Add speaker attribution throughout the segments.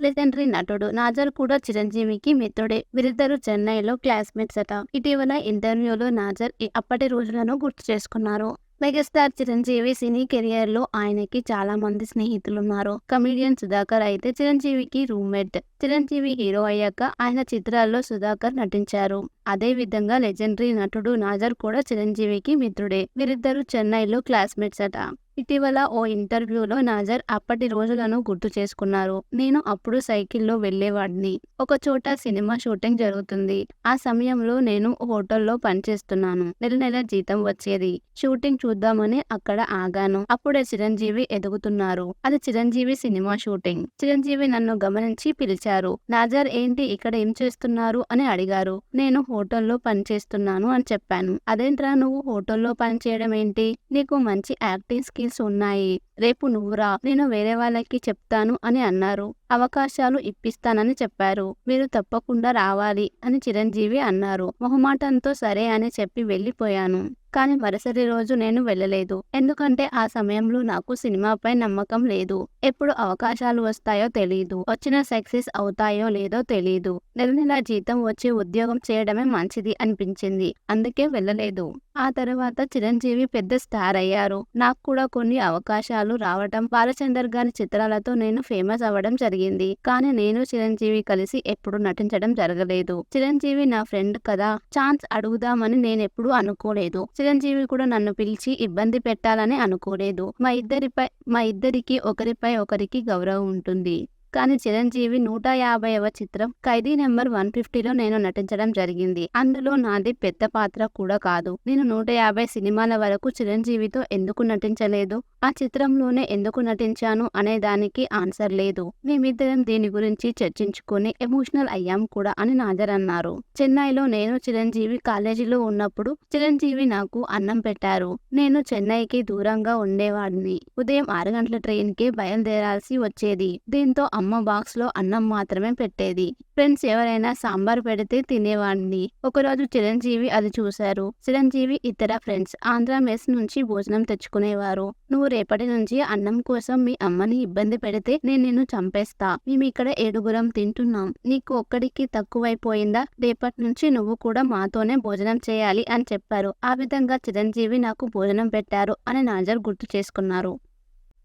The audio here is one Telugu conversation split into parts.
Speaker 1: లెజెండరీ నటుడు నాజర్ కూడా చిరంజీవికి మిత్రుడే. వీరిద్దరు చెన్నైలో క్లాస్మేట్స్ అట. ఇటీవల ఇంటర్వ్యూలో నాజర్ అప్పటి రోజులను గుర్తు చేసుకున్నారు. మెగాస్టార్ చిరంజీవి సినీ కెరియర్లో ఆయనకి చాలా మంది స్నేహితులున్నారు. కమిడియన్ సుధాకర్ అయితే చిరంజీవికి రూమ్మేట్. చిరంజీవి హీరో అయ్యాక ఆయన చిత్రాల్లో సుధాకర్ నటించారు. అదే విధంగా లెజెండరీ నటుడు నాజర్ కూడా చిరంజీవికి మిత్రుడే. వీరిద్దరు చెన్నైలో క్లాస్మేట్స్ అట. ఇటీవల ఓ ఇంటర్వ్యూలో నాజర్ అప్పటి రోజులను గుర్తు చేసుకున్నారు. నేను అప్పుడు సైకిల్లో వెళ్ళేవాడిని ఒక చోట సినిమా షూటింగ్ జరుగుతుంది. ఆ సమయంలో నేను హోటల్లో పనిచేస్తున్నాను. నెల నెల జీతం వచ్చేది. షూటింగ్ చూద్దామని అక్కడ ఆగాను. అప్పుడే చిరంజీవి ఎదుగుతున్నారు. అది చిరంజీవి సినిమా షూటింగ్. చిరంజీవి నన్ను గమనించి పిలిచారు. నాజర్ ఏంటి ఇక్కడ ఏం చేస్తున్నారు? అని అడిగారు. నేను హోటల్లో పనిచేస్తున్నాను అని చెప్పాను. అదేంట్రా నువ్వు హోటల్లో పనిచేయడం ఏంటి? నీకు మంచి యాక్టింగ్ స్కిల్ స్కిల్స్ ఉన్నాయి. రేపు నువ్వురా నేను వేరే వాళ్ళకి చెప్తాను అని అన్నారు. అవకాశాలు ఇప్పిస్తానని చెప్పారు. మీరు తప్పకుండా రావాలి అని చిరంజీవి అన్నారు. మొహమాటంతో సరే అని చెప్పి వెళ్ళిపోయాను. కానీ మరుసటి రోజు నేను వెళ్ళలేదు. ఎందుకంటే ఆ సమయంలో నాకు సినిమాపై నమ్మకం లేదు. ఎప్పుడు అవకాశాలు వస్తాయో తెలియదు వచ్చిన సక్సెస్ అవుతాయో లేదో తెలియదు నెల నెల జీతం వచ్చి ఉద్యోగం చేయడమే మంచిది అనిపించింది. అందుకే వెళ్ళలేదు. ఆ తర్వాత చిరంజీవి పెద్ద స్టార్ అయ్యారు. నాకు కూడా కొన్ని అవకాశాలు రావటం బాలచందర్ గారి చిత్రాలతో నేను ఫేమస్ అవ్వడం జరిగింది. కానీ నేను చిరంజీవి కలిసి ఎప్పుడు నటించడం జరగలేదు. చిరంజీవి నా ఫ్రెండ్ కదా ఛాన్స్ అడుగుదామని నేను ఎప్పుడు అనుకోలేదు. చిరంజీవి కూడా నన్ను పిలిచి ఇబ్బంది పెట్టాలని అనుకోలేదు. మా ఇద్దరిపై మా ఇద్దరికి ఒకరిపై ఒకరికి గౌరవం ఉంటుంది. కానీ చిరంజీవి నూట యాభైవ చిత్రం ఖైదీ నెంబర్ వన్ ఫిఫ్టీలో నేను నటించడం జరిగింది. అందులో నాది పెద్ద పాత్ర కూడా కాదు. నేను నూట యాభై సినిమాల వరకు చిరంజీవితో ఎందుకు నటించలేదు? ఆ చిత్రంలోనే ఎందుకు నటించాను అనే దానికి ఆన్సర్ లేదు. మేమిద్దరం దీని గురించి చర్చించుకొని ఎమోషనల్ అయ్యాం కూడా అని నాజర్ అన్నారు. చెన్నైలో నేను చిరంజీవి కాలేజీలో ఉన్నప్పుడు చిరంజీవి నాకు అన్నం పెట్టారు. నేను చెన్నైకి దూరంగా ఉండేవాడిని. ఉదయం ఆరు గంటల ట్రైన్కి బయలుదేరాల్సి వచ్చేది. దీంతో అమ్మ బాక్స్లో అన్నం మాత్రమే పెట్టేది. ఫ్రెండ్స్ ఎవరైనా సాంబార్ పెడితే తినేవాడిని. ఒకరోజు చిరంజీవి అది చూశారు. చిరంజీవి ఇతర ఫ్రెండ్స్ ఆంధ్ర మెస్ నుంచి భోజనం తెచ్చుకునేవారు. నువ్వు రేపటి నుంచి అన్నం కోసం మీ అమ్మని ఇబ్బంది పెడితే నేను నిన్ను చంపేస్తా. మేము ఇక్కడ ఏడుగురం తింటున్నాం. నీకు ఒక్కడికి తక్కువైపోయిందా? రేపటి నుంచి నువ్వు కూడా మాతోనే భోజనం చేయాలి అని చెప్పారు. ఆ విధంగా చిరంజీవి నాకు భోజనం పెట్టారు అని నాజర్ గుర్తు చేసుకున్నారు.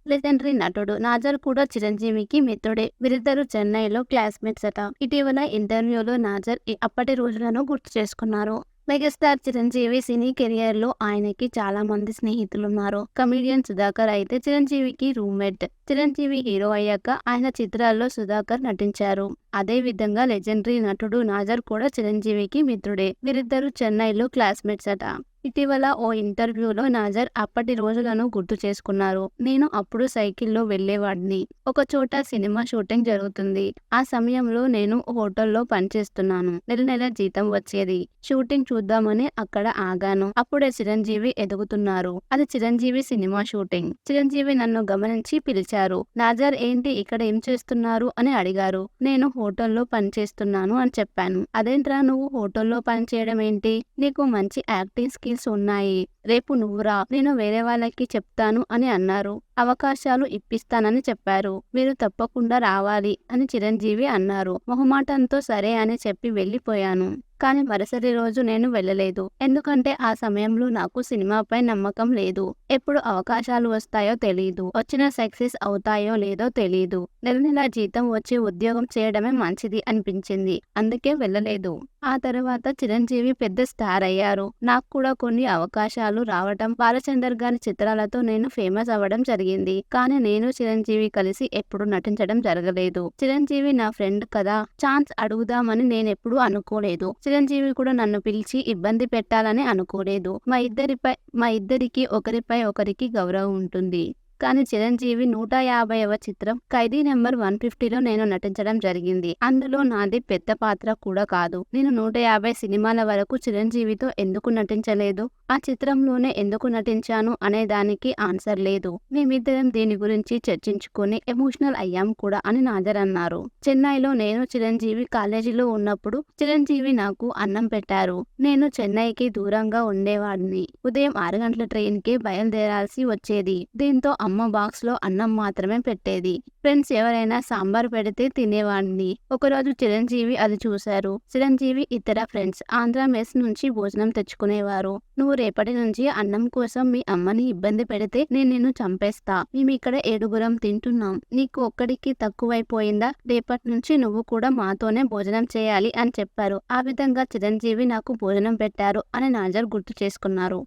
Speaker 1: లెజెండరీ నటుడు నాజర్ కూడా చిరంజీవికి మిత్రుడే. వీరిద్దరు చెన్నైలో క్లాస్మేట్స్ అట. ఇటీవల ఇంటర్వ్యూలో నాజర్ అప్పటి రోజులను గుర్తు చేసుకున్నారు. మెగాస్టార్ చిరంజీవి సినీ కెరియర్లో ఆయనకి చాలా మంది స్నేహితులున్నారు. కమిడియన్ సుధాకర్ అయితే చిరంజీవికి రూమ్మేట్. చిరంజీవి హీరో అయ్యాక ఆయన చిత్రాల్లో సుధాకర్ నటించారు. అదే విధంగా లెజెండరీ నటుడు నాజర్ కూడా చిరంజీవికి మిత్రుడే. వీరిద్దరు చెన్నైలో క్లాస్మేట్స్ అట. ఇటీవల ఓ ఇంటర్వ్యూలో నాజర్ అప్పటి రోజులను గుర్తు చేసుకున్నారు. నేను అప్పుడు సైకిల్లో వెళ్ళేవాడిని ఒక చోట సినిమా షూటింగ్ జరుగుతుంది. ఆ సమయంలో నేను హోటల్లో పనిచేస్తున్నాను. నెల నెల జీతం వచ్చేది. షూటింగ్ చూద్దామని అక్కడ ఆగాను. అప్పుడే చిరంజీవి ఎదుగుతున్నారు. అది చిరంజీవి సినిమా షూటింగ్. చిరంజీవి నన్ను గమనించి పిలిచారు. నాజర్ ఏంటి ఇక్కడ ఏం చేస్తున్నారు? అని అడిగారు. నేను హోటల్లో పనిచేస్తున్నాను అని చెప్పాను. అదేంట్రా నువ్వు హోటల్లో పనిచేయడం ఏంటి? నీకు మంచి యాక్టింగ్ స్కిల్స్ ఉన్నాయి. రేపు నువ్వురా నేను వేరే వాళ్ళకి చెప్తాను అని అన్నారు. అవకాశాలు ఇప్పిస్తానని చెప్పారు. మీరు తప్పకుండా రావాలి అని చిరంజీవి అన్నారు. మొహమాటంతో సరే అని చెప్పి వెళ్ళిపోయాను. కానీ మరుసటి రోజు నేను వెళ్ళలేదు. ఎందుకంటే ఆ సమయంలో నాకు సినిమాపై నమ్మకం లేదు. ఎప్పుడు అవకాశాలు వస్తాయో తెలియదు వచ్చిన సక్సెస్ అవుతాయో లేదో తెలియదు నెల నెల జీతం వచ్చి ఉద్యోగం చేయడమే మంచిది అనిపించింది. అందుకే వెళ్ళలేదు. ఆ తర్వాత చిరంజీవి పెద్ద స్టార్ అయ్యారు. నాకు కూడా కొన్ని అవకాశాలు రావటం బాలచందర్ గారి చిత్రాలతో నేను ఫేమస్ అవ్వడం జరిగింది. కానీ నేను చిరంజీవి కలిసి ఎప్పుడు నటించడం జరగలేదు. చిరంజీవి నా ఫ్రెండ్ కదా ఛాన్స్ అడుగుదామని నేను ఎప్పుడు అనుకోలేదు. చిరంజీవి కూడా నన్ను పిలిచి ఇబ్బంది పెట్టాలని అనుకోలేదు. మా ఇద్దరిపై మా ఇద్దరికి ఒకరిపై ఒకరికి గౌరవం ఉంటుంది. కానీ చిరంజీవి నూట యాభైవ చిత్రం ఖైదీ నెంబర్ వన్ ఫిఫ్టీలో నేను నటించడం జరిగింది. అందులో నాది పెద్ద పాత్ర కూడా కాదు. నేను నూట యాభై సినిమాల వరకు చిరంజీవితో ఎందుకు నటించలేదు? ఆ చిత్రంలోనే ఎందుకు నటించాను అనే దానికి ఆన్సర్ లేదు. మేమిద్దరం దీని గురించి చర్చించుకుని ఎమోషనల్ అయ్యాం కూడా అని నాజర్ అన్నారు. చెన్నైలో నేను చిరంజీవి కాలేజీలో ఉన్నప్పుడు చిరంజీవి నాకు అన్నం పెట్టారు. నేను చెన్నైకి దూరంగా ఉండేవాడిని. ఉదయం ఆరు గంటల ట్రైన్కి బయలుదేరాల్సి వచ్చేది. దీంతో అమ్మ అమ్మ బాక్స్లో అన్నం మాత్రమే పెట్టేది. ఫ్రెండ్స్ ఎవరైనా సాంబార్ పెడితే తినేవాడిని. ఒకరోజు చిరంజీవి అది చూశారు. చిరంజీవి ఇతర ఫ్రెండ్స్ ఆంధ్ర మెస్ నుంచి భోజనం తెచ్చుకునేవారు. నువ్వు రేపటి నుంచి అన్నం కోసం మీ అమ్మని ఇబ్బంది పెడితే నేను నిన్ను చంపేస్తా. మేము ఇక్కడ ఏడుగురం తింటున్నాం. నీకు ఒక్కడికి తక్కువైపోయిందా? రేపటి నుంచి నువ్వు కూడా మాతోనే భోజనం చేయాలి అని చెప్పారు. ఆ విధంగా చిరంజీవి నాకు భోజనం పెట్టారు అని నాజర్ గుర్తు చేసుకున్నారు.